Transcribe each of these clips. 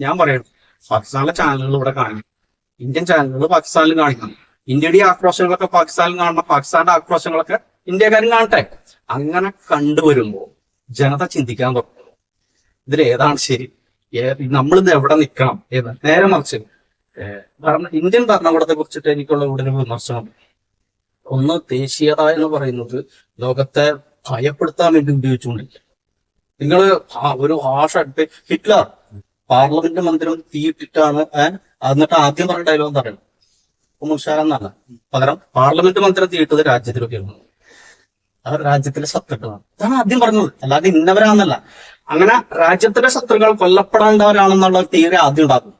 ഞാൻ പറയണം. പാകിസ്ഥാനിലെ ചാനലുകൾ ഇവിടെ കാണിക്കും ഇന്ത്യൻ ചാനലുകൾ പാകിസ്ഥാനിൽ കാണിക്കണം ഇന്ത്യയുടെ ആക്രോശങ്ങളൊക്കെ പാകിസ്ഥാനിൽ കാണണം പാകിസ്ഥാന്റെ ആക്രോശങ്ങളൊക്കെ ഇന്ത്യക്കാരും കാണട്ടെ. അങ്ങനെ കണ്ടുവരുമ്പോ ജനത ചിന്തിക്കാൻ തുടങ്ങും. ഇതിൽ ഏതാണ് ശരി? നമ്മളിത് എവിടെ നിൽക്കണം? ഏത്? നേരെ മറിച്ച് ഇന്ത്യൻ ഭരണകൂടത്തെ കുറിച്ചിട്ട് എനിക്കുള്ള ഉടനെ വിമർശനം. ഒന്ന് ദേശീയത എന്ന് പറയുന്നത് ലോകത്തെ ഭയപ്പെടുത്താൻ വേണ്ടി ഉപയോഗിച്ചുകൊണ്ടിരിക്കുക. നിങ്ങൾ ഒരു ഭാഷ അഡ്വൈ ഹിറ്റ്ലർ പാർലമെന്റ് മന്ദിരം തീയിട്ടിട്ടാണ് എന്നിട്ട് ആദ്യം പറഞ്ഞ ഡയലോഗ് പറയണം മുഷാരെന്നല്ല പകരം പാർലമെന്റ് മന്ദിരം തീയിട്ടത് രാജ്യത്തിലൊക്കെയാണ്. അവർ രാജ്യത്തിലെ ശത്രുക്കളാണ്. അതാണ് ആദ്യം പറഞ്ഞത്. അല്ലാതെ ഇന്നവരാണെന്നല്ല അങ്ങനെ രാജ്യത്തിലെ ശത്രുക്കൾ കൊല്ലപ്പെടേണ്ടവരാണെന്നുള്ള തീരെ ആദ്യം ഉണ്ടാക്കും.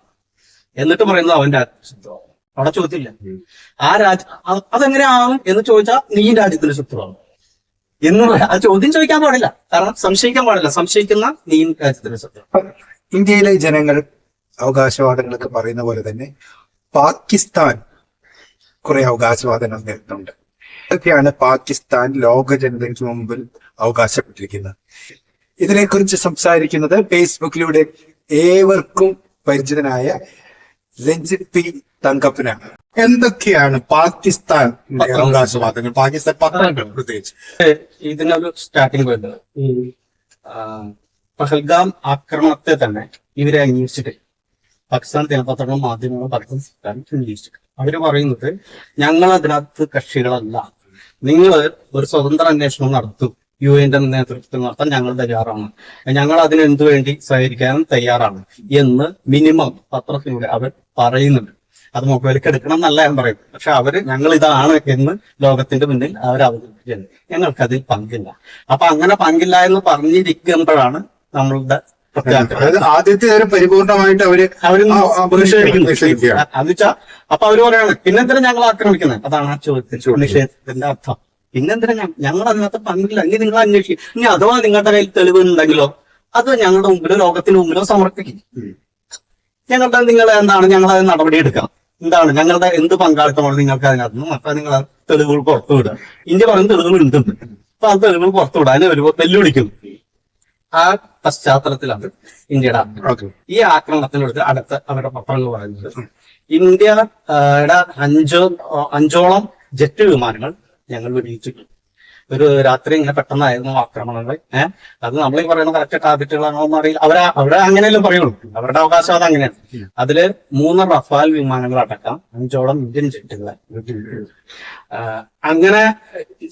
എന്നിട്ട് പറയുന്നത് അവന്റെ ശത്രുവാണ് അവിടെ ചോദ്യമില്ല. ആ രാജ്യ അത് അതെങ്ങനെയാണ് എന്ന് ചോദിച്ചാൽ നീ രാജ്യത്തിന്റെ ശത്രുവാണ്. എന്ന് ആ ചോദ്യം ചോദിക്കാൻ പാടില്ല. കാരണം സംശയിക്കാൻ പാടില്ല. സംശയിക്കുന്ന നീ രാജ്യത്തിന്റെ ശത്രു ഇന്ത്യയിലെ ജനങ്ങൾ അവകാശവാദങ്ങളൊക്കെ പറയുന്ന പോലെ തന്നെ പാകിസ്ഥാൻ കുറെ അവകാശവാദങ്ങൾ നേരിടുന്നുണ്ട്. ഇതൊക്കെയാണ് പാകിസ്ഥാൻ ലോക ജനതയ്ക്ക് മുമ്പിൽ അവകാശപ്പെട്ടിരിക്കുന്നത്. ഇതിനെക്കുറിച്ച് സംസാരിക്കുന്നത് ഫേസ്ബുക്കിലൂടെ ഏവർക്കും പരിചിതനായ രഞ്ജിത് പി തങ്കപ്പനാണ്. എന്തൊക്കെയാണ് പാകിസ്ഥാൻ അവകാശവാദങ്ങൾ? പാകിസ്ഥാൻ പത്രങ്ങൾ പ്രത്യേകിച്ച്. ഇതിനൊരു സ്റ്റാർട്ടിംഗ് വരുന്നത് പഹൽഗാം ആക്രമണത്തെ തന്നെ ഇവരെ അന്വേഷിച്ചിട്ട് പാകിസ്ഥാൻ ദിനപത്രങ്ങളും മാധ്യമങ്ങളും പലതും അന്വേഷിച്ചിട്ട് അവർ പറയുന്നത് ഞങ്ങൾ അതിനകത്ത് കക്ഷികളല്ല. നിങ്ങൾ ഒരു സ്വതന്ത്ര അന്വേഷണം നടത്തും. യു എന്റെ നേതൃത്വത്തിൽ നടത്താൻ ഞങ്ങൾ തയ്യാറാണ്. ഞങ്ങൾ അതിന് വേണ്ടി സഹകരിക്കാനും തയ്യാറാണ്? എന്ന് മിനിമം പത്രത്തിലൂടെ അവർ പറയുന്നുണ്ട്. അത് മൊബൈലിലേക്ക് എടുക്കണം എന്നല്ല ഞാൻ പറയും പക്ഷെ അവർ ഞങ്ങൾ ഇതാണ് എന്ന് ലോകത്തിന്റെ മുന്നിൽ അവർ അവതരിപ്പിക്കുന്നത് ഞങ്ങൾക്ക് അതിൽ പങ്കില്ല. അപ്പൊ അങ്ങനെ പങ്കില്ല എന്ന് പറഞ്ഞിരിക്കുമ്പോഴാണ് നമ്മളുടെ അതായത് ആദ്യത്തെ ഒരു പരിപൂർണമായിട്ട് അവർ അവർ ആ, ആ, നിഷേധിക്കുന്നു നിഷേധിക്കുകയാണ്. അത് വെച്ചാ അപ്പൊ അവർ പറയാണ് പിന്നെന്തിനാ ഞങ്ങൾ ആക്രമിക്കുന്നത്? അതാണ് ആ ചോദ്യത്തിന് നിഷേധത്തിന്റെ അർത്ഥം. പിന്നെന്തിനാ ഞങ്ങൾ അതിനകത്ത് പങ്കില്ല. ഇനി നിങ്ങൾ അന്വേഷിക്കും. ഇനി അഥവാ നിങ്ങളുടെ കയ്യിൽ തെളിവ് ഉണ്ടെങ്കിലോ അത് ഞങ്ങളുടെ മുമ്പിലോ ലോകത്തിന് മുമ്പിലോ സമർപ്പിക്കും. ഞങ്ങളുടെ നിങ്ങൾ എന്താണ് ഞങ്ങൾ അത് നടപടി എടുക്കാം. എന്താണ് ഞങ്ങളുടെ എന്ത് പങ്കാളിത്തമാണ് നിങ്ങൾക്ക് അതിനകത്ത്? നിന്ന് അപ്പൊ നിങ്ങൾ തെളിവുകൾ പുറത്തുവിടുക. ഇന്ത്യ പറയുന്ന തെളിവുകൾ ഉണ്ടെന്ന് അപ്പൊ ആ തെളിവുകൾ പുറത്തുവിടാൻ ഒരു വെല്ലുവിളിക്കുന്നു ആ പശ്ചാത്തലത്തിലാണ് ഇന്ത്യയുടെ ഈ ആക്രമണത്തിനടുത്ത് അടുത്ത അവരുടെ പത്രങ്ങൾ പറയുന്നത് ഇന്ത്യയുടെ അഞ്ചോ അഞ്ചോളം ജെറ്റ് വിമാനങ്ങൾ ഞങ്ങൾ വെടിയിച്ചിട്ടുണ്ട് ഒരു രാത്രി ഇങ്ങനെ പെട്ടെന്നായിരുന്നു ആക്രമണങ്ങൾ ഏഹ് അത് നമ്മൾ ഈ പറയുന്ന കറക്റ്റ് ടാർഗറ്റുകളാണോ എന്ന് അറിയില്ല. അവരെ അവരെ അങ്ങനെയല്ലേ പറയുള്ളൂ. അവരുടെ അവകാശം അത് അങ്ങനെയാണ്. അതിൽ മൂന്ന് റഫാൽ വിമാനങ്ങൾ അടക്കം അഞ്ചോളം ഇന്ത്യൻ ജെറ്റുകൾ അങ്ങനെ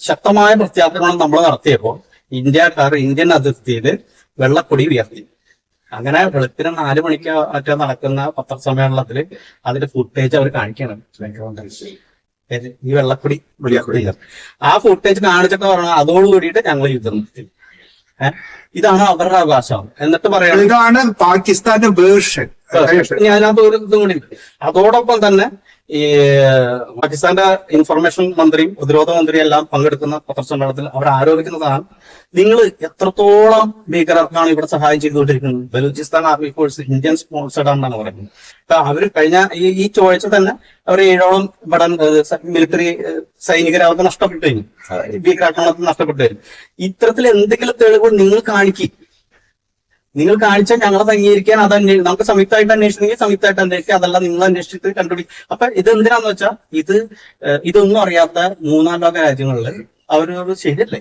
ശക്തമായ പ്രത്യാക്രമണം നമ്മൾ നടത്തിയപ്പോൾ ഇന്ത്യക്കാർ ഇന്ത്യൻ അതിർത്തിയിൽ വെള്ളക്കൊടി ഉയർത്തി അങ്ങനെ വെളുപ്പിന് നാല് മണിക്ക് മറ്റോ നടക്കുന്ന പത്രസമ്മേളനത്തിൽ അതിന്റെ ഫുട്ടേജ് അവർ കാണിക്കണം. ഈ വെള്ളപ്പൊടി. ആ ഫുട്ടേജ് കാണിച്ചിട്ട് പറഞ്ഞാൽ അതോട് കൂടിയിട്ട് ഞങ്ങൾ യുദ്ധം നിർത്തി. ഇതാണ് അവരുടെ അവകാശം. എന്നിട്ട് പറയാം ഇതാണ് പാകിസ്ഥാന്റെ വേർഷൻ. ഞാൻ അതിനകത്ത് ഒരു ഇതും കൂടി. അതോടൊപ്പം തന്നെ ഈ പാകിസ്ഥാന്റെ ഇൻഫർമേഷൻ മന്ത്രിയും പ്രതിരോധ മന്ത്രിയും എല്ലാം പങ്കെടുക്കുന്ന പത്രസമ്മേളനത്തിൽ അവർ ആരോപിക്കുന്നതാണ് നിങ്ങൾ എത്രത്തോളം ഭീകരർക്കാണ് ഇവിടെ സഹായം ചെയ്തുകൊണ്ടിരിക്കുന്നത്? Balochistan army force Indian sponsored ആണെന്നാണ് പറയുന്നത്. അപ്പൊ അവർ കഴിഞ്ഞ ഈ ഈ ചൊവ്വാഴ്ച തന്നെ അവർ ഏഴോളം ഇവിടെ മിലിറ്ററി സൈനികരെ അവർക്ക് നഷ്ടപ്പെട്ടു. കഴിഞ്ഞു ഭീകരാക്രമണത്തിൽ നഷ്ടപ്പെട്ടു. കഴിഞ്ഞു ഇത്തരത്തിൽ എന്തെങ്കിലും തെളിവ് നിങ്ങൾ കാണിക്കും. നിങ്ങൾ കാണിച്ച ഞങ്ങളെ അംഗീകരിക്കാൻ അത് അന്വേഷിക്കും നമുക്ക് സംയുക്തമായിട്ട് അന്വേഷിക്കണമെങ്കിൽ സംയുക്തമായിട്ട് അന്വേഷിക്കുക. അതല്ല നിങ്ങൾ അന്വേഷിച്ചിട്ട് കണ്ടുപിടിക്കും അപ്പൊ ഇത് എന്തിനാന്ന് വെച്ചാൽ ഇത് ഇതൊന്നും അറിയാത്ത മൂന്നാം ലോക രാജ്യങ്ങളിൽ അവരോട് ശരിയല്ലേ?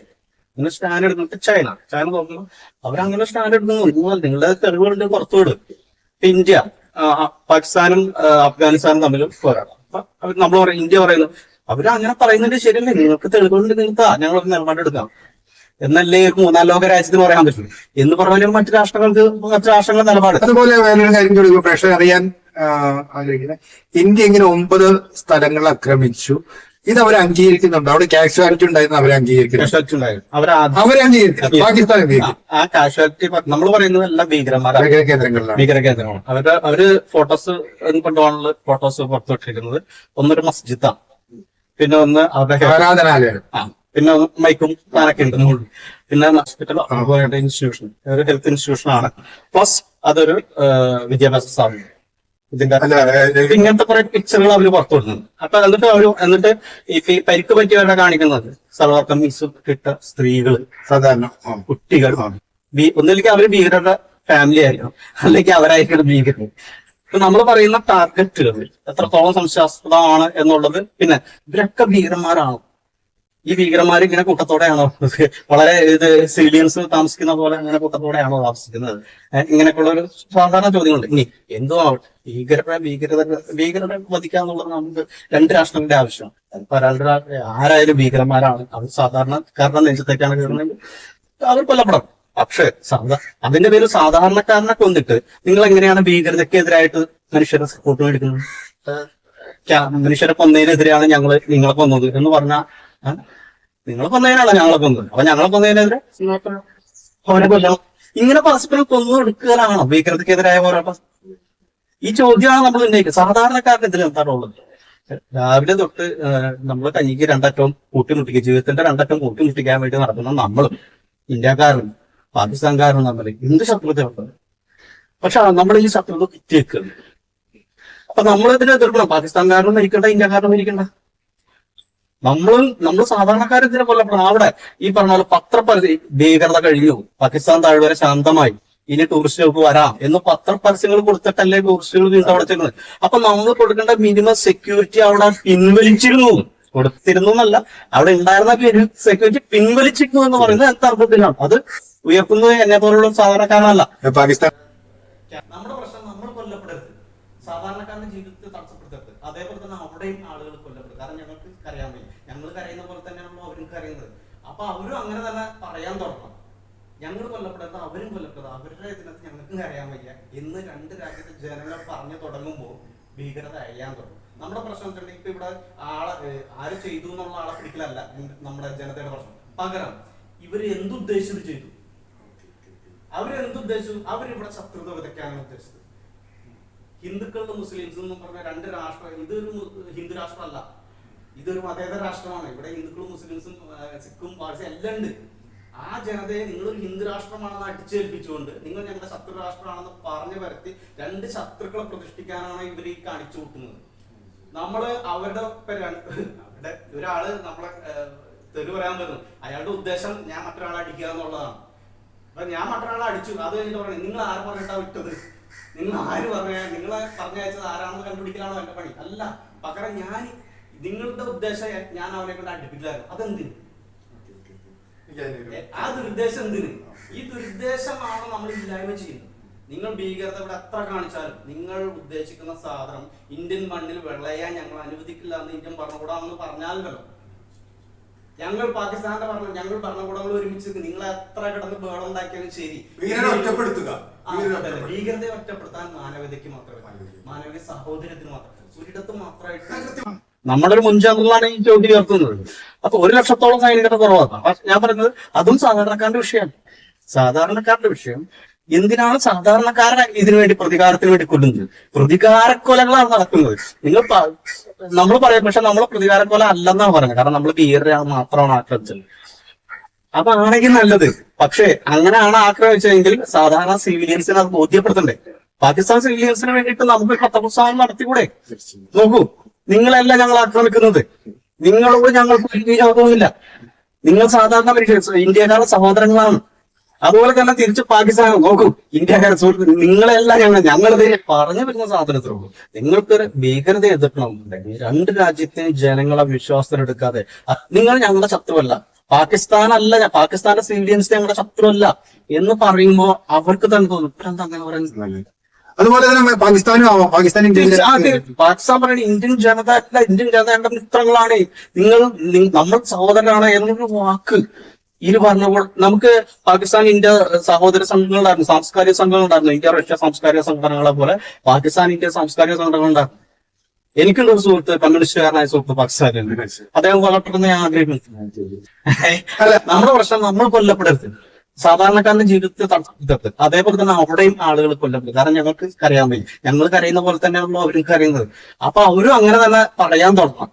നിങ്ങൾ സ്റ്റാൻഡ് എടുക്കുന്നത് ചൈന ചൈന നോക്കുമ്പോൾ അവരങ്ങനെ സ്റ്റാൻഡ് എടുക്കുന്നു. നിങ്ങൾ നിങ്ങളുടെ തെളിവുകളുണ്ട് പുറത്തുവിടും ഇപ്പൊ ഇന്ത്യ പാകിസ്ഥാനും അഫ്ഗാനിസ്ഥാനും തമ്മിൽ പോരാടാം അപ്പൊ നമ്മൾ പറയും ഇന്ത്യ പറയുന്നു അവരങ്ങനെ പറയുന്നുണ്ട് ശരിയല്ലേ? നിങ്ങൾക്ക് തെളിവുകളുണ്ട് നിങ്ങൾക്ക് ഞങ്ങൾ നിലപാടെടുക്കാം. എന്നല്ലേ ഒരു മൂന്നാം ലോക രാജ്യത്തിന് പറയാൻ പറ്റും എന്ന് പറഞ്ഞാലും മറ്റു രാഷ്ട്രങ്ങൾക്ക് മറ്റു രാഷ്ട്രങ്ങളുടെ നിലപാട്. അതുപോലെ വേറൊരു കാര്യം കൂടി പ്രേക്ഷകർ അറിയാൻ ആഗ്രഹിക്കുന്നത്. ഇന്ത്യ ഇങ്ങനെ ഒമ്പത് സ്ഥലങ്ങൾ ആക്രമിച്ചു. ഇത് അവർ അംഗീകരിക്കുന്നുണ്ട്. അവിടെ കാഷ്വാലിറ്റി ഉണ്ടായിരുന്നു അവരെ അംഗീകരിക്കുന്നു. അവർ പാകിസ്ഥാൻ ആ കാഷ്വാലിറ്റി നമ്മൾ പറയുന്നത് എല്ലാം ഭീകരന്മാരാണ് ഭീകര കേന്ദ്രങ്ങളിലാണ്. ഭീകര കേന്ദ്രങ്ങളാണ്. അവരുടെ അവർ ഫോട്ടോസ് കൊണ്ടുപോകാനുള്ള ഫോട്ടോസ് പുറത്തുവിട്ടിരിക്കുന്നത് ഒന്നൊരു മസ്ജിദാണ് പിന്നെ ഒന്ന് അവരുടെ ആരാധനാലയം. പിന്നെ മൈക്കും ഫാനൊക്കെ ഉണ്ട്. പിന്നെ ഹോസ്പിറ്റൽ അതുപോലെ ഇൻസ്റ്റിറ്റ്യൂഷൻ ഒരു ഹെൽത്ത് ഇൻസ്റ്റിറ്റ്യൂഷൻ ആണ്. പ്ലസ് അതൊരു വിദ്യാഭ്യാസ സ്ഥാപനം. ഇതിന്റെ ഇങ്ങനത്തെ കുറെ പിക്ചറുകൾ അവർ പുറത്തു വിടുന്നത് അപ്പൊ എന്നിട്ട് അവർ എന്നിട്ട് ഈ പരിക്ക് പറ്റിയവരുടെ കാണിക്കുന്നത്. സൽവാർ കമ്മീസ് കിട്ട സ്ത്രീകൾ സാധാരണ. കുട്ടികൾ ഒന്നില്ലെങ്കിൽ അവർ ഭീകരരുടെ ഫാമിലി ആയിരിക്കണം. അല്ലെങ്കിൽ അവരായിരിക്കണം ഭീകരർ ഇപ്പൊ നമ്മൾ പറയുന്ന ടാർഗറ്റുകൾ എത്രത്തോളം സംശയാസ്പദമാണ് എന്നുള്ളത് പിന്നെ ഇവരൊക്കെ ഭീകരന്മാരാണോ. ഈ ഭീകരന്മാർ ഇങ്ങനെ കൂട്ടത്തോടെയാണോ? വളരെ ഇത് സിവിലിയൻസ് താമസിക്കുന്ന പോലെ അങ്ങനെ കൂട്ടത്തോടെയാണോ താമസിക്കുന്നത്? ഇങ്ങനെയൊക്കെയുള്ള ഒരു സാധാരണ ചോദ്യങ്ങളുണ്ട്. ഇനി എന്തോ ആവട്ടെ ഭീകരരെ ഭീകരത ഭീകരരെ വധിക്കുക എന്നുള്ളത് നമുക്ക് രണ്ട് രാഷ്ട്രങ്ങളുടെ ആവശ്യമാണ്. അതിപ്പോ ഒരാളുടെ ആരായാലും ഭീകരന്മാരാണ്. അവർ സാധാരണക്കാരുടെ നെഞ്ചത്തേക്കാണ് കയറുന്നത്. അവർ കൊല്ലപ്പെടും പക്ഷേ സാധാ അതിന്റെ പേര് സാധാരണക്കാരനെ കൊന്നിട്ട് നിങ്ങൾ എങ്ങനെയാണ് ഭീകരതയ്ക്കെതിരായിട്ട് മനുഷ്യരെ സപ്പോർട്ട് മേടിക്കുന്നത് മനുഷ്യരെ കൊന്നതിനെതിരെയാണ് ഞങ്ങൾ നിങ്ങളെ കൊന്നത് എന്ന് പറഞ്ഞാൽ നിങ്ങളെ കൊന്നതിനാണോ ഞങ്ങളെ കൊന്നത്? അപ്പൊ ഞങ്ങളെ കൊന്നതിനെതിരെ? അവനെ കൊല്ലണം ഇങ്ങനെ പരസ്പരം കൊന്നു എടുക്കാനാണോ ഭീകരതക്കെതിരായ പോരാട്ടം? ഈ ചോദ്യമാണ് നമ്മൾ ഉന്നയിക്കുക. സാധാരണക്കാരുടെ ഇതിൽ എന്താണ് ഉള്ളത്? രാവിലെ തൊട്ട് നമ്മൾ കഞ്ഞിക്ക് രണ്ടറ്റവും കൂട്ടിമുട്ടിക്കുക ജീവിതത്തിന്റെ രണ്ടറ്റം കൂട്ടിമുട്ടിക്കാൻ വേണ്ടി നടക്കുന്ന നമ്മളും ഇന്ത്യക്കാരും പാകിസ്ഥാൻകാരും തമ്മിൽ എന്ത് ശത്രുതയുണ്ട് പക്ഷെ നമ്മൾ ഈ ശത്രുത കിട്ടിയേക്കുന്നത് അപ്പൊ നമ്മൾ ഇതിനെ എതിർക്കണം. പാകിസ്ഥാൻകാരനും മരിക്കണ്ട ഇന്ത്യക്കാരനും മരിക്കണ്ട നമ്മളും നമ്മൾ സാധാരണക്കാർ ഇതിനെ കൊല്ലപ്പെടണം അവിടെ ഈ പറഞ്ഞ പോലെ പത്രപരസ്യ ഭീകരത കഴിഞ്ഞു. പാകിസ്ഥാൻ താഴ്വര ശാന്തമായി. ഇനി ടൂറിസ്റ്റ് ടൂറിസ്റ്റുകൾക്ക് വരാം എന്ന് പത്രപരസ്യങ്ങൾ കൊടുത്തിട്ടല്ലേ ടൂറിസ്റ്റുകൾ വീണ്ടും അവിടെ ചെയ്യുന്നത് അപ്പൊ നമ്മൾ കൊടുക്കേണ്ട മിനിമം സെക്യൂരിറ്റി അവിടെ പിൻവലിച്ചിരുന്നു. കൊടുത്തിരുന്നു എന്നല്ല. അവിടെ ഉണ്ടായിരുന്ന സെക്യൂരിറ്റി പിൻവലിച്ചിരുന്നു എന്ന് പറയുന്നത് എന്ത് അർത്ഥത്തിലാണ് അത് ഉയർത്തുന്നത് എന്നെ പോലുള്ള സാധാരണക്കാരനല്ല. പാകിസ്ഥാൻ നമ്മുടെ പ്രശ്നം നമ്മൾ കൊല്ലപ്പെടരുത്. സാധാരണക്കാരന്റെ തന്നെ അവിടെയും ആളുകൾ കൊല്ലപ്പെടും. കാരണം ഞങ്ങൾക്ക് കരയാൻ വയ്യ. ഞങ്ങൾ കരയുന്ന പോലെ തന്നെയാണല്ലോ അവരും കരയുന്നത്. അപ്പൊ അവരും അങ്ങനെ തന്നെ പറയാൻ തുടങ്ങണം ഞങ്ങൾ കൊല്ലപ്പെടാത്ത അവരും കൊല്ലപ്പെടരുത് അവരുടെ ഇതിനകത്ത് ഞങ്ങൾക്ക് കരയാൻ വയ്യ. എന്ന് രണ്ട് രാജ്യത്തെ ജനങ്ങൾ പറഞ്ഞു തുടങ്ങുമ്പോൾ ഭീകരത അഴിയാൻ തുടങ്ങും. നമ്മുടെ പ്രശ്നം വെച്ചിട്ടുണ്ടെങ്കിൽ ഇപ്പൊ ഇവിടെ ആളെ ആര് ചെയ്തു എന്നുള്ള ആളെ പിടിക്കലല്ല നമ്മുടെ ജനതയുടെ പ്രശ്നം. പകരം ഇവർ എന്തുദ്ദേശിച്ചു ചെയ്തു? അവരെന്തുദ്ദേശിച്ചു അവരിവിടെ ശത്രുത വിതയ്ക്കാനാണ് ഉദ്ദേശിച്ചത്. ഹിന്ദുക്കളും മുസ്ലിംസും എന്ന് പറഞ്ഞ രണ്ട് രാഷ്ട്രം ഇതൊരു ഹിന്ദു രാഷ്ട്രമല്ല. ഇതൊരു മതേതര രാഷ്ട്രമാണ്. ഇവിടെ ഹിന്ദുക്കളും മുസ്ലിംസും സിഖും പാഴ്സും എല്ലാം ഉണ്ട്. ആ ജനതയെ നിങ്ങളൊരു ഹിന്ദു രാഷ്ട്രമാണെന്ന് അടിച്ചേൽപ്പിച്ചുകൊണ്ട് നിങ്ങൾ ഞങ്ങളുടെ ശത്രു രാഷ്ട്രമാണെന്ന് പറഞ്ഞു വരുത്തി രണ്ട് ശത്രുക്കളെ പ്രതിഷ്ഠിക്കാനാണ് ഇവർ ഈ കാണിച്ചു കൂട്ടുന്നത്. നമ്മൾ അവരുടെ അവരുടെ ഒരാൾ നമ്മളെ തെറി പറയാൻ വരുന്നു അയാളുടെ ഉദ്ദേശം ഞാൻ മറ്റൊരാളെ അടിക്കുക എന്നുള്ളതാണ്. അപ്പൊ ഞാൻ മറ്റൊരാളെ അടിച്ചു. അത് കഴിഞ്ഞിട്ട് പറഞ്ഞു നിങ്ങൾ ആരും പറഞ്ഞിട്ടാ വിട്ടത്? നിങ്ങൾ ആര് പറഞ്ഞ നിങ്ങളെ പറഞ്ഞയച്ചത് ആരാണെന്ന് കണ്ടുപിടിക്കലാണോ എന്റെ പണി? അല്ല. പകരം ഞാൻ നിങ്ങളുടെ ഉദ്ദേശം ഞാൻ അവനെ കൊണ്ട് അടുപ്പിക്കലായിരുന്നു അതെന്തിന്? ആ ദുരുദ്ദേശം എന്തിന്? ഈ ദുരുദ്ദേശമാണ് നമ്മൾ ഇല്ലായ്മ ചെയ്യുന്നത്. നിങ്ങൾ ഭീകരത ഇവിടെ എത്ര കാണിച്ചാലും നിങ്ങൾ ഉദ്ദേശിക്കുന്ന സാധനം ഇന്ത്യൻ മണ്ണിൽ വെള്ളയാൻ ഞങ്ങൾ അനുവദിക്കില്ല എന്ന് ഇന്ത്യൻ ഭരണകൂടമെന്ന് പറഞ്ഞാലല്ലോ ഞങ്ങൾ പാകിസ്ഥാന്റെ ഭരണം ഞങ്ങൾ ഭരണകൂടങ്ങൾ ഒരുമിച്ച്. നിങ്ങൾ എത്ര കിടന്ന് ബേളം ഉണ്ടാക്കിയാലും ശരി. ഒറ്റപ്പെടുത്തുക. ഭീകരതയെ ഒറ്റപ്പെടുത്താൻ മാനവതയ്ക്ക് മാത്രമേ. മാനവിക സഹോദരത്തിന് മാത്രമേ ഒരിടത്ത് മാത്രമായിട്ട് നമ്മളൊരു ഒരു മുൻചാന്തലാണ് ഈ ചോദ്യം ഉയർത്തുന്നത്. അപ്പൊ ഒരു ലക്ഷത്തോളം സൈനികരുടെ കുറവാണ് പക്ഷെ ഞാൻ പറയുന്നത് അതും സാധാരണക്കാരന്റെ വിഷയമാണ്. സാധാരണക്കാരുടെ വിഷയം എന്തിനാണ് സാധാരണക്കാരൻ ഇതിനു വേണ്ടി പ്രതികാരത്തിന് വേണ്ടി കൊല്ലുന്നത്? പ്രതികാരക്കൊലകളാണ് നടക്കുന്നത്. നിങ്ങൾ നമ്മൾ പറയാം പക്ഷെ നമ്മൾ പ്രതികാരക്കൊല അല്ലെന്നാണ് പറയുന്നത്. കാരണം നമ്മൾ ഭീകരരാണ് മാത്രമാണ് ആക്രമിച്ചത്. അപ്പൊ ആണെങ്കിൽ നല്ലത്. പക്ഷേ അങ്ങനെയാണ് ആക്രമിച്ചതെങ്കിൽ സാധാരണ സിവിലിയൻസിനെ അത് ബോധ്യപ്പെടുത്തണ്ടേ. പാകിസ്ഥാൻ സിവിലിയൻസിന് വേണ്ടിയിട്ട് നമുക്ക് നടത്തി നടത്തിക്കൂടെ? നോക്കൂ നിങ്ങളല്ല ഞങ്ങൾ ആക്രമിക്കുന്നത്. നിങ്ങളോട് ഞങ്ങൾക്ക് ഒരു വിരോധവുമില്ല. നിങ്ങൾ സാധാരണ മനുഷ്യർ ഇന്ത്യക്കാരുടെ സഹോദരങ്ങളാണ്. അതുപോലെ തന്നെ തിരിച്ച് പാകിസ്ഥാൻ നോക്കൂ ഇന്ത്യക്കാരെ സുഹൃത്ത് നിങ്ങളെല്ലാം ഞങ്ങൾ ഞങ്ങളിത് പറഞ്ഞു വരുന്ന സാധനത്തിലുള്ളൂ നിങ്ങൾക്കൊരു ഭീകരത എതിർക്കണമെന്നുണ്ടെങ്കിൽ രണ്ട് രാജ്യത്തെ ജനങ്ങളെ വിശ്വാസത്തിലെടുക്കാതെ നിങ്ങൾ ഞങ്ങളുടെ ശത്രുവല്ല. പാകിസ്ഥാൻ അല്ല പാകിസ്ഥാന്റെ സിവിലിയൻസ് ഞങ്ങളുടെ ശത്രുവല്ല എന്ന് പറയുമ്പോ അവർക്ക് തന്നെ തോന്നും. ഇപ്പം അങ്ങനെ പറയുന്നത്? അതുപോലെ തന്നെ പാകിസ്ഥാനും പാകിസ്ഥാൻ പാകിസ്ഥാൻ പറയുന്നത് ഇന്ത്യൻ ജനത അല്ല. ഇന്ത്യൻ ജനതയുടെ മിത്രങ്ങളാണ് നിങ്ങൾ നമ്മൾ സഹോദരനാണ് എന്നൊരു വാക്ക് ഇത് പറഞ്ഞപ്പോൾ നമുക്ക് പാകിസ്ഥാൻ ഇന്ത്യ സഹോദര സംഘങ്ങളുണ്ടായിരുന്നു. സാംസ്കാരിക സംഘങ്ങളുണ്ടായിരുന്നു. ഇന്ത്യ റഷ്യ സാംസ്കാരിക സംഘടനകളെ പോലെ പാകിസ്ഥാൻ ഇന്ത്യ സാംസ്കാരിക സംഘടനകളുണ്ടായിരുന്നു. എനിക്കുണ്ട് ഒരു സുഹൃത്ത് കമ്മ്യൂണിസ്റ്റുകാരനായ സുഹൃത്ത് പാകിസ്ഥാനിൽ അദ്ദേഹം കൊല്ലപ്പെടുന്ന ഞാൻ ആഗ്രഹിക്കുന്നു. അല്ല. നമ്മുടെ പ്രശ്നം നമ്മൾ കൊല്ലപ്പെടരുത്. സാധാരണക്കാരന്റെ ജീവിതത്തെ തടസ്സപ്പെടുത്തരുത്. അതേപോലെ തന്നെ അവിടെയും ആളുകൾ കൊല്ലപ്പെടും. കാരണം ഞങ്ങൾക്ക് കരയാൻ വയ്യ. ഞങ്ങൾ കരയുന്ന പോലെ തന്നെയാണല്ലോ അവരും കരയുന്നത്. അപ്പൊ അവരും അങ്ങനെ തന്നെ പറയാൻ തുടങ്ങണം.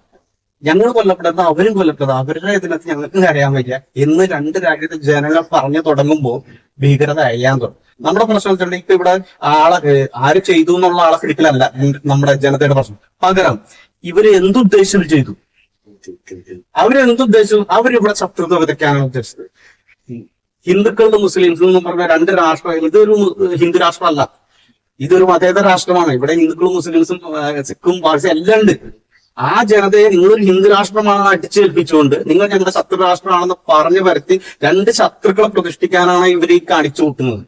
ഞങ്ങൾ കൊല്ലപ്പെടുന്നത് അവരും കൊല്ലപ്പെടുന്നത്. അവരുടെ ഇതിനകത്ത് ഞങ്ങൾക്ക് കരയാൻ വയ്യ എന്ന് രണ്ട് രാജ്യത്തെ ജനങ്ങൾ പറഞ്ഞു തുടങ്ങുമ്പോൾ ഭീകരത അഴിയാൻ തുടങ്ങും. നമ്മുടെ പ്രശ്നം വെച്ചിട്ടുണ്ടെങ്കിൽ ഇപ്പൊ ഇവിടെ ആളെ ആര് ചെയ്തു എന്നുള്ള ആളെ പിടിക്കലല്ല നമ്മുടെ ജനതയുടെ പ്രശ്നം. പകരം ഇവർ എന്തുദ്ദേശിച്ചു ചെയ്തു. അവരെന്തുദ്ദേശിച്ചു? അവരിവിടെ ശത്രുത വിതയ്ക്കാനാണ് ഉദ്ദേശിച്ചത്. ഹിന്ദുക്കളുടെ മുസ്ലിംസും എന്ന് പറഞ്ഞ രണ്ട് രാഷ്ട്രം ഇതൊരു ഹിന്ദു രാഷ്ട്രമല്ല. ഇതൊരു മതേതര രാഷ്ട്രമാണ്. ഇവിടെ ഹിന്ദുക്കളും മുസ്ലിംസും സിഖും പാഴ്സും എല്ലാം ഉണ്ട്. ആ ജനതയെ നിങ്ങളൊരു ഹിന്ദു രാഷ്ട്രമാണെന്ന് അടിച്ചേൽപ്പിച്ചുകൊണ്ട് നിങ്ങൾ ഞങ്ങളുടെ ശത്രു രാഷ്ട്രമാണെന്ന് പറഞ്ഞു വരുത്തി രണ്ട് ശത്രുക്കളെ പ്രതിഷ്ഠിക്കാനാണ് ഇവർ ഈ കാണിച്ചു കൂട്ടുന്നത്.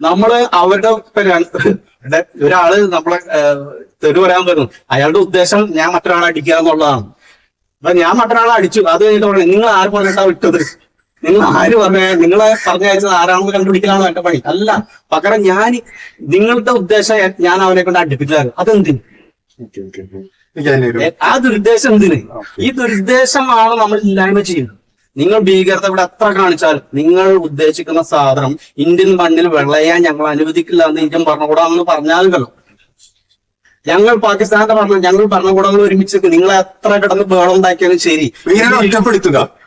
നമ്മൾ അവരുടെ ഒരാൾ നമ്മളെ ഏഹ്, വരാൻ വരുന്നു. അയാളുടെ ഉദ്ദേശം ഞാൻ മറ്റൊരാളെ അടിക്കുക എന്നുള്ളതാണ്. അപ്പൊ ഞാൻ മറ്റൊരാളെ അടിച്ചു. അത് കഴിഞ്ഞിട്ട് പറഞ്ഞു നിങ്ങൾ ആര് പറഞ്ഞിട്ടാ വിട്ടത്? നിങ്ങൾ ആര് പറഞ്ഞ? നിങ്ങളെ പറഞ്ഞയച്ചത് ആരാണെന്ന് കണ്ടുപിടിക്കാനാണ് എന്റെ പണി. അല്ല പകരം ഞാൻ നിങ്ങളുടെ ഉദ്ദേശം ഞാൻ അവനെ കൊണ്ട് അടുപ്പിക്കാറ് അതെന്തിന്? ആ ദുരുദ്ദേശം എന്തിന്? ഈ ദുരുദ്ദേശമാണ് നമ്മൾ ഇല്ലായ്മ ചെയ്യുന്നത്. നിങ്ങൾ ഭീകരത ഇവിടെ എത്ര കാണിച്ചാൽ നിങ്ങൾ ഉദ്ദേശിക്കുന്ന സാധനം ഇന്ത്യൻ മണ്ണിൽ വിളയാൻ ഞങ്ങൾ അനുവദിക്കില്ല എന്ന് ഇന്ത്യൻ ഭരണകൂടമെന്ന് പറഞ്ഞാലുണ്ടല്ലോ. ഞങ്ങൾ പാകിസ്ഥാന്റെ ഭരണം ഞങ്ങൾ ഭരണകൂടങ്ങൾ ഒരുമിച്ച് നിങ്ങൾ എത്ര കിടന്ന് ബേളം ഉണ്ടാക്കിയാലും ശരി. ഒറ്റപ്പെടുത്തുക.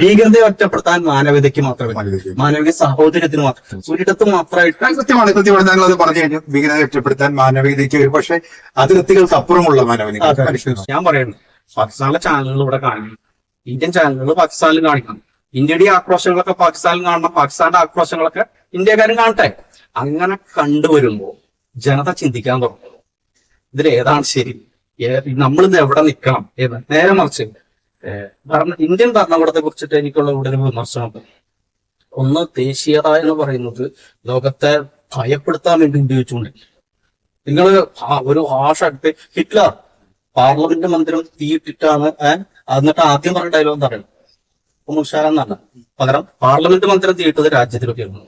ഭീകരതയെ ഒറ്റപ്പെടുത്താൻ മാനവികതയ്ക്ക് മാത്രമേ മാനവിക സഹോദര്യത്തിന് മാത്രം. ഒരിടത്ത് മാത്രമായിട്ട് കൃത്യമാണ് കൃത്യമാണ് താങ്കൾ അത് പറഞ്ഞു കഴിഞ്ഞു. ഭീകരത ഒറ്റപ്പെടുത്താൻ മാനവികതയ്ക്ക് ഒരു പക്ഷേ അതിർത്തികൾക്ക് അപ്പുറമുള്ള മാനവികത. ഞാൻ പറയുന്നു. പാകിസ്ഥാനിലെ ചാനലുകൾ ഇവിടെ കാണിക്കണം ഇന്ത്യൻ ചാനലുകൾ പാകിസ്ഥാനിൽ കാണിക്കണം ഇന്ത്യയുടെ ആക്രോശങ്ങളൊക്കെ പാകിസ്ഥാനിൽ കാണണം. പാകിസ്ഥാന്റെ ആക്രോശങ്ങളൊക്കെ ഇന്ത്യക്കാരും കാണട്ടെ. അങ്ങനെ കണ്ടുവരുമ്പോ ജനത ചിന്തിക്കാൻ തുടങ്ങും. ഇതിൽ ഏതാണ് ശരി. നമ്മൾ ഇന്ന് എവിടെ നിൽക്കണം? ഏത്? നേരെ മറിച്ച് ഇന്ത്യൻ ഭരണകൂടത്തെ കുറിച്ചിട്ട് എനിക്കുള്ള കൂടുതൽ വിമർശനമുണ്ട്. വിമർശനം ഒന്ന് ദേശീയത എന്ന് പറയുന്നത് ലോകത്തെ ഭയപ്പെടുത്താൻ വേണ്ടി ഉപയോഗിച്ചുകൊണ്ടിരിക്കും നിങ്ങൾ ഒരു ഭാഷ എടുത്ത് ഹിറ്റ്ലർ പാർലമെന്റ് മന്ദിരം തീയിട്ടിട്ടാണ് എന്നിട്ട് ആദ്യം പറഞ്ഞ ഡയലോഗ് എന്താ പറയുന്നത് മുഷാരെന്നല്ല പകരം പാർലമെന്റ് മന്ദിരം തീയിട്ടത് രാജ്യത്തിലൊക്കെയാണ്.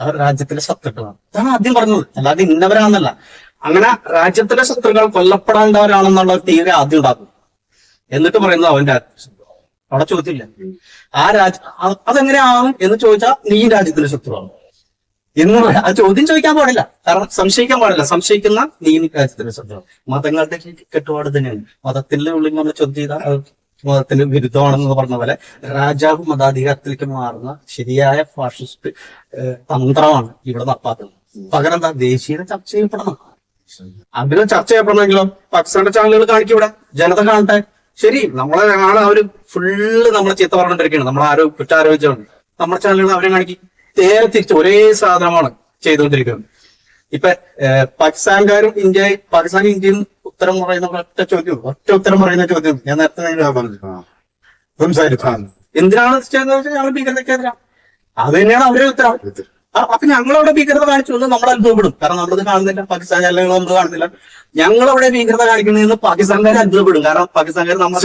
അവർ രാജ്യത്തിലെ ശത്രുക്കളാണ്. അതാണ് ആദ്യം പറഞ്ഞത്. അല്ലാതെ ഇന്നവരാണെന്നല്ല. അങ്ങനെ രാജ്യത്തിലെ ശത്രുക്കൾ കൊല്ലപ്പെടേണ്ടവരാണെന്നുള്ള തീരെ ആദ്യം ഉണ്ടാക്കും. എന്നിട്ട് പറയുന്നത് അവന്റെ അവിടെ ചോദ്യമില്ല. ആ രാജ അ- അതെങ്ങനെയാവും എന്ന് ചോദിച്ചാൽ നീ രാജ്യത്തിന് ശത്രുവാണ്. എന്ന് ആ ചോദ്യം ചോദിക്കാൻ പാടില്ല. കാരണം സംശയിക്കാൻ പാടില്ല. സംശയിക്കുന്ന നീ രാജ്യത്തിന് ശത്രുവാണ്. മതങ്ങളുടെ കെട്ടുപാട് തന്നെയാണ്. മതത്തിന്റെ ഉള്ളിൽ നമ്മൾ ചോദ്യം ചെയ്താൽ മതത്തിന് വിരുദ്ധമാണെന്ന് പറഞ്ഞ പോലെ രാജാവ് മതാധികാരത്തിലേക്ക് മാറുന്ന ശരിയായ ഫാഷിസ്റ്റ് തന്ത്രമാണ് ഇവിടെ നടപ്പാക്കുന്നത്. പകരം എന്താ? ദേശീയത ചർച്ച ചെയ്യപ്പെടണം. അതിലും ചർച്ച ചെയ്യപ്പെടണമെങ്കിലോ? പാകിസ്ഥാന്റെ ചാനലുകൾ കാണിക്കും ഇവിടെ. ജനത കാണട്ടെ. ശരി നമ്മളെ ആൾ അവർ ഫുള്ള് നമ്മളെ ചീത്ത പറഞ്ഞിട്ടിരിക്കുകയാണ് നമ്മളെ ആരോ കുറ്റാരോപിച്ചുകൊണ്ട് നമ്മുടെ ചാനലുകൾ അവരെ കാണിക്കി. നേരെ തിരിച്ച് ഒരേ സാധനമാണ് ചെയ്തുകൊണ്ടിരിക്കുന്നത്. ഇപ്പൊ പാകിസ്ഥാൻകാരും ഇന്ത്യ പാകിസ്ഥാൻ ഇന്ത്യയും ഉത്തരം പറയുന്ന ഒറ്റ ചോദ്യം ഒറ്റ ഉത്തരം പറയുന്ന ചോദ്യം. ഞാൻ നേരത്തെ. സംസാരിച്ചു എന്തിനാണ് ഞങ്ങൾ ഭീകരതയ്ക്കെതിരാ. അത് തന്നെയാണ് അവരുടെ ഉത്തരം. അപ്പൊ ഞങ്ങളവിടെ ഭീകരത കാണിച്ചു എന്ന് നമ്മൾ അത്ഭുതപ്പെടും കാരണം നമ്മളത് കാണുന്നില്ല. പാകിസ്ഥാൻ ചാനലുകൾ നമ്മൾ കാണുന്നില്ല. ഞങ്ങളവിടെ ഭീകരത കാണിക്കുന്നതെന്ന് പാകിസ്ഥാൻകാർ അത്ഭുതപ്പെടും കാരണം പാകിസ്ഥാൻകാർ നമ്മൾ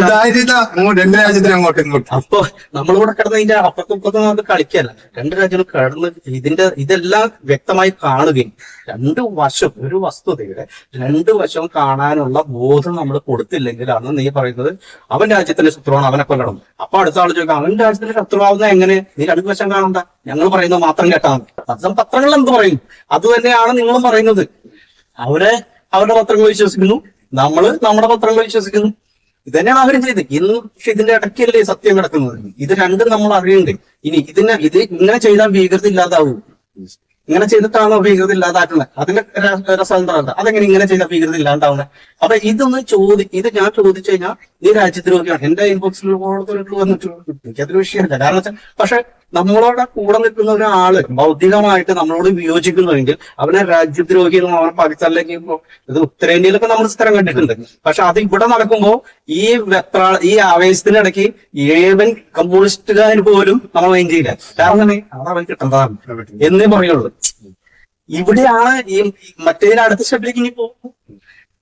അപ്പൊ നമ്മളിവിടെ കിടന്ന് ഇതിന്റെ അപ്പുറത്തും ഇപ്പുറത്തും നമുക്ക് കളിക്കല്ല രണ്ട് രാജ്യങ്ങൾ കിടന്ന് ഇതിന്റെ ഇതെല്ലാം വ്യക്തമായി കാണുകയും രണ്ട് വശം ഒരു വസ്തുതയുടെ രണ്ട് വശം കാണാനുള്ള ബോധം നമ്മൾ കൊടുത്തില്ലെങ്കിലാണ് നീ പറയുന്നത് അവൻ രാജ്യത്തിന്റെ ശത്രുവാണ് അവനെ കൊല്ലണം. അപ്പൊ അടുത്ത ആൾ ചോദിക്കാം അവൻ രാജ്യത്തിന്റെ ശത്രുവാകുന്ന എങ്ങനെ? നീ രണ്ട് വശം കാണണ്ട. ഞങ്ങൾ പറയുന്നത് മാത്രം കേട്ടാൽ പത്രം പത്രങ്ങൾ എന്ത് പറയും? അത് തന്നെയാണ് നിങ്ങളും പറയുന്നത്. അവരെ അവരുടെ പത്രങ്ങൾ വിശ്വസിക്കുന്നു. നമ്മൾ നമ്മുടെ പത്രങ്ങൾ വിശ്വസിക്കുന്നു. ഇത് തന്നെയാണ് അവരും ചെയ്തത്. ഇന്ന് പക്ഷെ ഇതിന്റെ ഇടയ്ക്കല്ലേ സത്യം കിടക്കുന്നത്. ഇത് രണ്ടും നമ്മൾ അറിയണ്ടേ. ഇനി ഇതിനെ ഇത് ഇങ്ങനെ ചെയ്താൽ ഭീകരത ഇല്ലാതാവൂ. ഇങ്ങനെ ചെയ്തിട്ടാണോ ഭീകരത ഇല്ലാതാക്കുന്നത്. അതിന്റെ ര- അതെങ്ങനെ ഇങ്ങനെ ചെയ്താൽ ഭീകരത ഇല്ലാണ്ടാവുന്നത് അപ്പൊ ഇതൊന്ന് ചോദി ഇത് ഞാൻ ചോദിച്ചു കഴിഞ്ഞാൽ നീ രാജ്യദ്രോഹിയാണ് എന്റെ ഇൻബോക്സിൽ വന്നിട്ട് എനിക്കതൊരു വിഷയമല്ല. കാരണം പക്ഷെ നമ്മളോട് കൂടെ നിൽക്കുന്ന ഒരാൾ ഭൗതികമായിട്ട് നമ്മളോട് വിയോജിക്കുന്നുവെങ്കിൽ അവനെ രാജ്യദ്രോഹി എന്ന് പറഞ്ഞാൽ പാകിസ്ഥാനിലേക്ക് ഇത് ഉത്തരേന്ത്യയിലൊക്കെ നമ്മൾ സ്ഥലം കണ്ടിട്ടുണ്ട്. പക്ഷെ അത് ഇവിടെ നടക്കുമ്പോൾ ഈ വെപ്രാ ഈ ആവേശത്തിനിടയ്ക്ക് ഏവൻ കമ്മ്യൂണിസ്റ്റുകാർ പോലും നമ്മൾ മൈൻഡ് ചെയ്യില്ല. കാരണം അത് അവൻ കിട്ടേണ്ടതാണ്. എന്നേ പറയുള്ളൂ. ഇവിടെയാണ് ഈ മറ്റേതിന് അടുത്ത സ്റ്റെപ്പിലേക്ക് ഇനി പോകും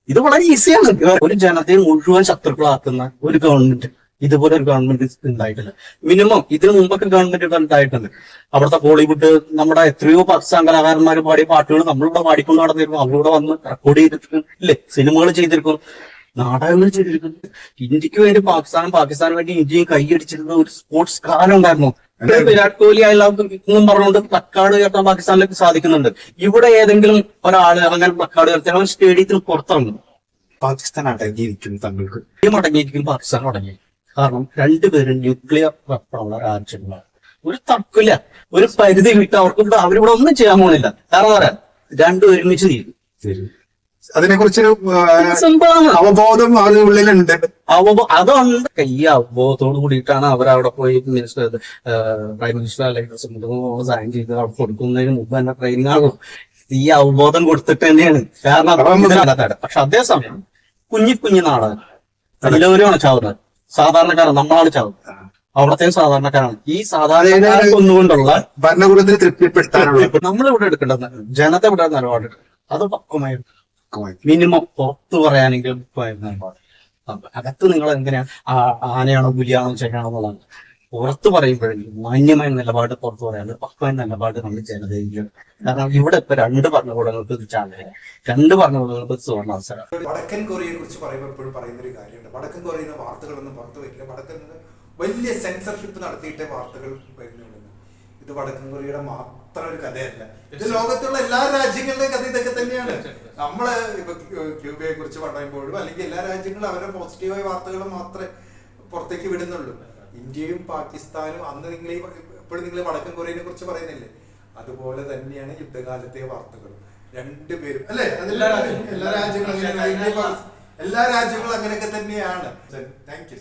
ഇത് വളരെ ഈസിയാണ് ഒരു ജനതയെ മുഴുവൻ ശത്രുക്കളാക്കുന്ന ഒരു ഗവൺമെന്റ് ഇതുപോലെ ഒരു ഗവൺമെന്റ് ഉണ്ടായിട്ടില്ല മിനിമം ഇതിനു മുമ്പൊക്കെ ഗവൺമെന്റ് ഉണ്ടായിട്ടുണ്ട് അവിടുത്തെ ബോളിവുഡ് നമ്മുടെ എത്രയോ പാകിസ്ഥാൻ കലാകാരന്മാർ പാടിയ പാട്ടുകൾ നമ്മളിവിടെ പാടിക്കൊണ്ട് നടന്നിരുന്നു. അവരിവിടെ വന്ന് റെക്കോർഡ് ചെയ്തിരിക്കും ഇല്ലേ? സിനിമകൾ ചെയ്തിരിക്കുന്നു. നാടകങ്ങൾ ചെയ്തിരിക്കുന്നു. ഇന്ത്യയ്ക്ക് വേണ്ടി പാകിസ്ഥാനും പാകിസ്ഥാന് വേണ്ടി ഇന്ത്യയും കൈയടിച്ചിരുന്ന ഒരു സ്പോർട്സ് കാലം ഉണ്ടായിരുന്നു. വിരാട് കോഹ്ലി ആയാലും പറഞ്ഞുകൊണ്ട് പ്ലക്കാർഡ് ഉയർത്താൻ പാകിസ്ഥാനിലേക്ക് സാധിക്കുന്നുണ്ട്. ഇവിടെ ഏതെങ്കിലും ഒരാൾ അങ്ങനെ പ്ലക്കാർഡ് ഉയർത്തി അവൻ സ്റ്റേഡിയത്തിന് പുറത്തിറങ്ങും. പാകിസ്ഥാൻ അടങ്ങിയിരിക്കും തങ്ങൾക്ക്. ഇന്ത്യ അടങ്ങിയിരിക്കും പാകിസ്ഥാൻ അടങ്ങി കാരണം രണ്ടുപേരും ന്യൂക്ലിയർ വെപ്പണുള്ള രാജ്യങ്ങളാണ്. ഒരു തർക്കില്ല ഒരു പരിധി വിട്ട് അവർക്ക് അവരിവിടെ ഒന്നും ചെയ്യാൻ പോകുന്നില്ല കാരണം പറയാ? രണ്ടും ഒരുമിച്ച് തീരും. അതിനെക്കുറിച്ചൊരു അവബോധം അവരുടെ ഉള്ളിലുണ്ട്. അവബോ അതുണ്ട്. ഈ അവബോധത്തോട് കൂടിയിട്ടാണ് അവർ അവിടെ പോയി മിനിസ്റ്റർ പ്രൈം മിനിസ്റ്റർ അല്ലെങ്കിൽ പ്രസിഡന്റ് സൈൻ ചെയ്ത് അവിടെ കൊടുക്കുന്നതിന് മുമ്പ് തന്നെ ട്രെയിനിങ് ആകും ഈ അവബോധം കൊടുത്തിട്ട് തന്നെയാണ്. കാരണം പക്ഷെ അതേസമയം കുഞ്ഞി കുഞ്ഞി നാടകം എല്ലാവരുമാണ് ചാവുന്നത്. സാധാരണക്കാരാണ് നമ്മളാണ് ചാവുന്നത് അവിടത്തെ സാധാരണക്കാരാണ്. ഈ സാധാരണക്കാരെ കൊന്നുകൊണ്ടുള്ള ഭരണകൂടത്തിന് തൃപ്തിപ്പെടുത്താനുള്ള നമ്മളിവിടെ എടുക്കേണ്ടത് ജനത ഇവിടെ നിലപാട്. അത് പക്വമായി മിനിമം പുറത്ത് പറയാനെങ്കിലും നിലപാട് അകത്ത് നിങ്ങൾ എങ്ങനെയാണ് ആനയാണോ പുലിയാണോ ചെക്കാണോ എന്നുള്ളതാണ്. പുറത്ത് പറയുമ്പോഴെങ്കിലും മാന്യമായ നിലപാട് പുറത്തു പറയാണ്ട് പക്വമായ നിലപാട് നമ്മൾ ചെയ്യുന്നതെങ്കിൽ കാരണം ഇവിടെ ഇപ്പൊ രണ്ട് ഭരണകൂടങ്ങൾക്ക് ഇത് രണ്ട് ഭരണകൂടങ്ങൾക്ക് സുവർണ അവസരം വടക്കൻ കൊറിയയെ കുറിച്ച് പറയുമ്പോൾ എപ്പോഴും പറയുന്ന ഒരു കാര്യമുണ്ട്. വടക്കൻ കൊറിയ നിന്ന് വാർത്തകളൊന്നും പുറത്തു വരില്ല. വടക്കൻ വലിയ സെൻസർഷിപ്പ് നടത്തിയിട്ടേ വാർത്തകൾ വരുന്നുള്ളൂ. ഇത് വടക്കൻ കൊറിയയുടെ മാത്രം ഒരു കഥയല്ല. ഇത് ലോകത്തുള്ള എല്ലാ രാജ്യങ്ങളുടെയും കഥ ഇതൊക്കെ തന്നെയാണ്. നമ്മൾ ഇപ്പൊ ക്യൂബയെ കുറിച്ച് പറയുമ്പോഴും അല്ലെങ്കിൽ എല്ലാ രാജ്യങ്ങളും അവരുടെ പോസിറ്റീവായ വാർത്തകൾ മാത്രമേ പുറത്തേക്ക് വിടുന്നുള്ളൂ. ഇന്ത്യയും പാകിസ്ഥാനും അന്ന് നിങ്ങൾ എപ്പോഴും നിങ്ങൾ വടക്കൻ കൊറിയനെ കുറിച്ച് പറയുന്നില്ലേ? അതുപോലെ തന്നെയാണ് യുദ്ധകാലത്തെ വാർത്തകളും. രണ്ടുപേരും അല്ലെ? എല്ലാ രാജ്യങ്ങളും എല്ലാ രാജ്യങ്ങളും അങ്ങനെയൊക്കെ തന്നെയാണ്. Thank you